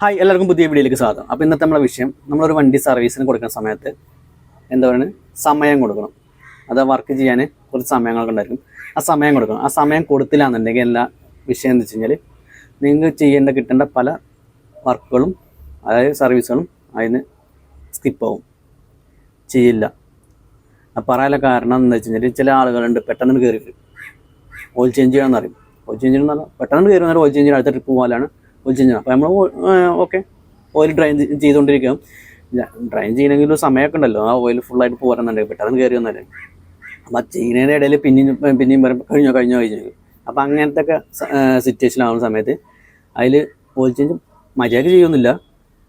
Hi എല്ലാവർക്കും പുതിയ വീഡിയോയിലേക്ക് സ്വാഗതം. അപ്പോൾ ഇന്നത്തെ നമ്മുടെ വിഷയം നമ്മളൊരു വണ്ടി സർവീസിന് കൊടുക്കുന്ന സമയത്ത് എന്താ പറയുക സമയം കൊടുക്കണം. അത് വർക്ക് ചെയ്യാൻ കുറച്ച് സമയങ്ങളൊക്കെ ഉണ്ടായിരിക്കും. ആ സമയം കൊടുക്കണം. ആ സമയം കൊടുത്തില്ല എന്നുണ്ടെങ്കിൽ എല്ലാ വിഷയം എന്ന് വെച്ച് കഴിഞ്ഞാൽ നിങ്ങൾക്ക് ചെയ്യേണ്ട കിട്ടേണ്ട പല വർക്കുകളും അതായത് സർവീസുകളും അതിന് സ്കിപ്പാവും ചെയ്യില്ല. പറയാനുള്ള കാരണം എന്താ വെച്ച് കഴിഞ്ഞാൽ ചില ആളുകളുണ്ട് പെട്ടെന്ന് കയറി വരും. ഓയിൽ ചേഞ്ച് ചെയ്യാമെന്ന് അറിയും ഓയിൽ ചേഞ്ച് ചെയ്യണമെന്നല്ല പെട്ടെന്ന് കയറി വന്നാൽ ഓയിൽ ചേഞ്ച് അടുത്ത ട്രിപ്പ് പോകാനാണ് ഓയിൽ കഴിഞ്ഞാൽ അപ്പോൾ നമ്മൾ ഓക്കെ ഓയിൽ ഡ്രൈൻ ചെയ്തുകൊണ്ടിരിക്കുക ഡ്രൈൻ ചെയ്യണമെങ്കിൽ ഒരു സമയമൊക്കെ ഉണ്ടല്ലോ. ആ ഓയിൽ ഫുള്ളായിട്ട് പോരുന്നുണ്ടെങ്കിൽ പെട്ടെന്ന് കയറി വന്നാലേ. അപ്പം ആ ചെയ്യുന്നതിന്റെ ഇടയിൽ പിന്നെയും പിന്നെയും വരും കഴിഞ്ഞോ കഴിഞ്ഞോ കഴിഞ്ഞു. അപ്പം അങ്ങനത്തെ ഒക്കെ സിറ്റുവേഷനാവുന്ന സമയത്ത് അതിൽ ഓയിൽ ചേഞ്ച് മര്യാദ ചെയ്യുന്നില്ല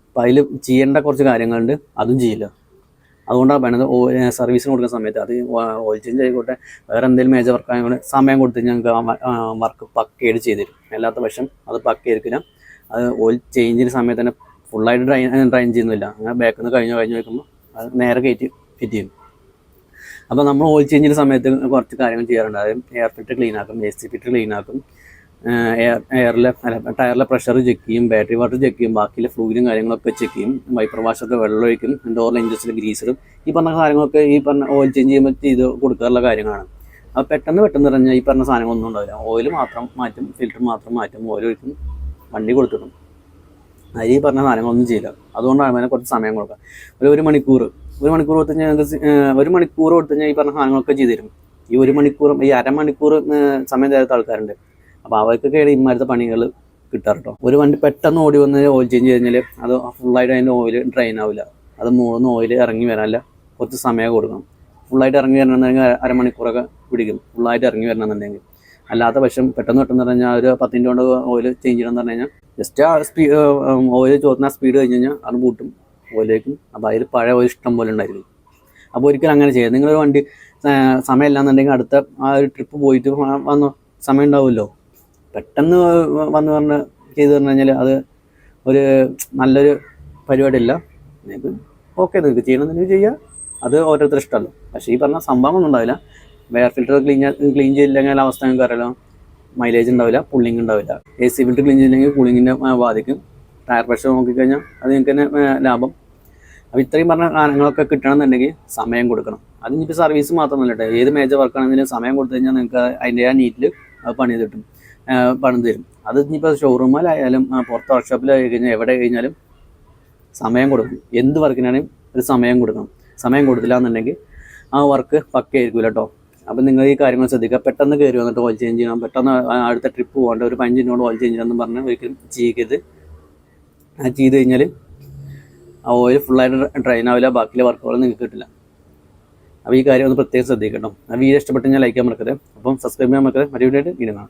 അപ്പം അതിൽ ചെയ്യേണ്ട കുറച്ച് കാര്യങ്ങളുണ്ട്. അതും ചെയ്യില്ല. അതുകൊണ്ടാണ് പറയുന്നത് സർവീസിന് കൊടുക്കുന്ന സമയത്ത് അത് ഓയിൽ ചേഞ്ച് ആയിക്കോട്ടെ വേറെ എന്തെങ്കിലും മേജർ വർക്ക് ആയതുകൊണ്ട് സമയം കൊടുത്ത് ഞങ്ങൾക്ക് വർക്ക് പക്കയായിട്ട് ചെയ്തു തരും. അല്ലാത്ത പക്ഷം അത് പക്കയായിരിക്കില്ല അത് ഓയിൽ ചേഞ്ചിന് സമയത്ത് തന്നെ ഫുള്ളായിട്ട് ഡ്രൈൻ ഡ്രൈൻ ചെയ്യുന്നില്ല. അങ്ങനെ ബാക്കിൽ നിന്ന് കഴിഞ്ഞ് കഴിഞ്ഞ് വെക്കുമ്പോൾ അത് നേരെ കയറ്റി ഫിറ്റ് ചെയ്യും. അപ്പോൾ നമ്മൾ ഓയിൽ ചേഞ്ചിന്റെ സമയത്ത് കുറച്ച് കാര്യങ്ങൾ ചെയ്യാറുണ്ട്. അതായത് എയർ ഫിൽറ്റർ ക്ലീൻ ആക്കും എ സി ഫിൽറ്റർ ക്ലീൻ ആക്കും എയർ എയറിലെ അല്ല ടയറിലെ പ്രഷർ ചെക്ക് ചെയ്യും ബാറ്ററി വാട്ടർ ചെക്ക് ചെയ്യും ബാക്കിയിലെ ഫ്ലൂയിലും കാര്യങ്ങളൊക്കെ ചെക്ക് ചെയ്യും വൈപ്പർ വാഷൊക്കെ വെള്ളം ഒഴിക്കും ഡോറിലെ ഇഞ്ചസിലെ ഗ്രീസറും ഈ പറഞ്ഞ കാര്യങ്ങളൊക്കെ ഈ പറഞ്ഞ ഓയിൽ ചേഞ്ച് ചെയ്യുമ്പോൾ ചെയ്ത് കൊടുക്കാറുള്ള കാര്യങ്ങളാണ്. അപ്പോൾ പെട്ടെന്ന് പെട്ടെന്ന് പറഞ്ഞാൽ ഈ പറഞ്ഞ സാധനങ്ങളൊന്നും ഉണ്ടാവില്ല. ഓയിൽ മാത്രം മാറ്റും ഫിൽറ്റർ മാത്രം മാറ്റും ഓയിൽ ഒഴിക്കും. വണ്ടി കൊടുത്തിടും. അരി പറഞ്ഞ സാധനങ്ങളൊന്നും ചെയ്യില്ല. അതുകൊണ്ടാണ് അതിനെ കുറച്ച് സമയം കൊടുക്കുക. ഒരു ഒരു മണിക്കൂർ ഒരു മണിക്കൂർ കൊടുത്തു കഴിഞ്ഞാൽ ഒരു മണിക്കൂർ കൊടുത്തു കഴിഞ്ഞാൽ ഈ പറഞ്ഞ സാധനങ്ങളൊക്കെ ചെയ്തു തരും. ഈ ഒരു മണിക്കൂറും ഈ അരമണിക്കൂർ സമയം തരാത്ത ആൾക്കാരുണ്ട്. അപ്പോൾ അവർക്കൊക്കെയാണ് ഇമാരത്തെ പണികൾ കിട്ടാറ് കേട്ടോ ഒരു വണ്ടി പെട്ടെന്ന് ഓടി വന്ന് ഓയിൽ ചേഞ്ച് കഴിഞ്ഞാൽ അത് ഫുള്ളായിട്ട് അതിന്റെ ഓയിൽ ഡ്രെയിൻ ആവില്ല. അത് മൂന്ന് ഓയിൽ ഇറങ്ങി വരാനല്ല കുറച്ച് സമയം കൊടുക്കണം. ഫുള്ളായിട്ട് ഇറങ്ങി വരണമെന്നുണ്ടെങ്കിൽ അരമണിക്കൂറൊക്കെ പിടിക്കും. ഫുള്ളായിട്ട് ഇറങ്ങി വരണമെന്നുണ്ടെങ്കിൽ. അല്ലാത്ത പക്ഷം പെട്ടെന്ന് പെട്ടെന്ന് പറഞ്ഞാൽ ഒരു പത്തിന്റെ കൊണ്ട് ഓയിൽ ചേഞ്ച് ചെയ്യണമെന്ന് പറഞ്ഞു കഴിഞ്ഞാൽ ജസ്റ്റ് ആ സ്പീഡ് ഓയിൽ ചോദിക്കുന്ന സ്പീഡ് കഴിഞ്ഞ് കഴിഞ്ഞാൽ അത് പൂട്ടും ഓയിലേക്കും അപ്പോൾ അതിൽ പഴയ ഓയിൽ ഇഷ്ടം പോലെ ഉണ്ടായിരിക്കും അപ്പോൾ ഒരിക്കലും അങ്ങനെ ചെയ്യാം നിങ്ങളൊരു വണ്ടി സമയമില്ലാന്നുണ്ടെങ്കിൽ അടുത്ത ആ ഒരു ട്രിപ്പ് പോയിട്ട് വന്നു സമയം ഉണ്ടാവുമല്ലോ പെട്ടെന്ന് വന്ന് പറഞ്ഞ് ചെയ്ത് പറഞ്ഞു കഴിഞ്ഞാൽ അത് ഒരു നല്ലൊരു പരിപാടിയല്ല. നിങ്ങൾക്ക് ഓക്കെ നിങ്ങൾക്ക് ചെയ്യണമെന്നുണ്ടെങ്കിൽ ചെയ്യുക അത് ഓരോരുത്തർ ഇഷ്ടമല്ലോ. പക്ഷേ ഈ പറഞ്ഞ സംഭവം ഒന്നും ഉണ്ടാവില്ല. എയർ ഫിൽറ്റർ ക്ലീൻ ക്ലീൻ ചെയ്തില്ലെങ്കിൽ അവസ്ഥ നിങ്ങൾക്ക് അറിയാലോ. മൈലേജ് ഉണ്ടാവില്ല പുള്ളിങ് ഉണ്ടാവില്ല. എ സി ഫിൽറ്റർ ക്ലീൻ ചെയ്തില്ലെങ്കിൽ കൂളിങ്ങിന്റെ ബാധിക്കും. ടയർ പ്രഷർ നോക്കിക്കഴിഞ്ഞാൽ അത് നിങ്ങൾക്ക് തന്നെ ലാഭം. അപ്പോൾ ഇത്രയും പറഞ്ഞ കാര്യങ്ങളൊക്കെ കിട്ടണമെന്നുണ്ടെങ്കിൽ സമയം കൊടുക്കണം. അത് ഇനിയിപ്പോൾ സർവീസ് മാത്രമല്ല കേട്ടോ ഏത് മേജർ വർക്കാണെങ്കിലും സമയം കൊടുത്തു കഴിഞ്ഞാൽ നിങ്ങൾക്ക് അതിന്റെ ആ നീറ്റിൽ അത് പണി കിട്ടും. പണി തരും. അത് ഇനിയിപ്പോൾ ഷോറൂമിലായാലും പുറത്ത് വർക്ക്ഷോപ്പിലായി കഴിഞ്ഞാൽ എവിടെ കഴിഞ്ഞാലും സമയം കൊടുക്കും. എന്ത് വർക്കിനാണെങ്കിലും ഒരു സമയം കൊടുക്കണം. സമയം കൊടുത്തില്ല എന്നുണ്ടെങ്കിൽ ആ വർക്ക് പക്കയായിരിക്കില്ല കേട്ടോ അപ്പം നിങ്ങൾ ഈ കാര്യങ്ങൾ ശ്രദ്ധിക്കുക. പെട്ടെന്ന് കയറി വന്നിട്ട് ഓയിൽ ചേഞ്ച് ചെയ്യണം. പെട്ടെന്ന് അടുത്ത ട്രിപ്പ് പോകേണ്ട ഒരു പഞ്ചിനോട് ഓയിൽ ചേഞ്ച് ചെയ്യണം എന്ന് പറഞ്ഞാൽ ഒരിക്കലും ചെയ്യരുത്. അത് ചെയ്ത് കഴിഞ്ഞാൽ ആ ഓയിൽ ഫുള്ളായിട്ട് ഡ്രൈൻ ആവില്ല. ബാക്കിയുള്ള വർക്കുകൾ നിങ്ങൾക്ക് കിട്ടില്ല. അപ്പോൾ ഈ കാര്യം ഒന്ന് പ്രത്യേകം ശ്രദ്ധിക്കണം ആ വീഡിയോ ഇഷ്ടപ്പെട്ട് ഞാൻ ലൈക്ക് ചെയ്യാൻ മറക്കരുത്. അപ്പം സബ്സ്ക്രൈബ് ചെയ്യാൻ മറക്കരുത്. മറ്റു വീഡിയോ ആയിട്ട് കാണാം.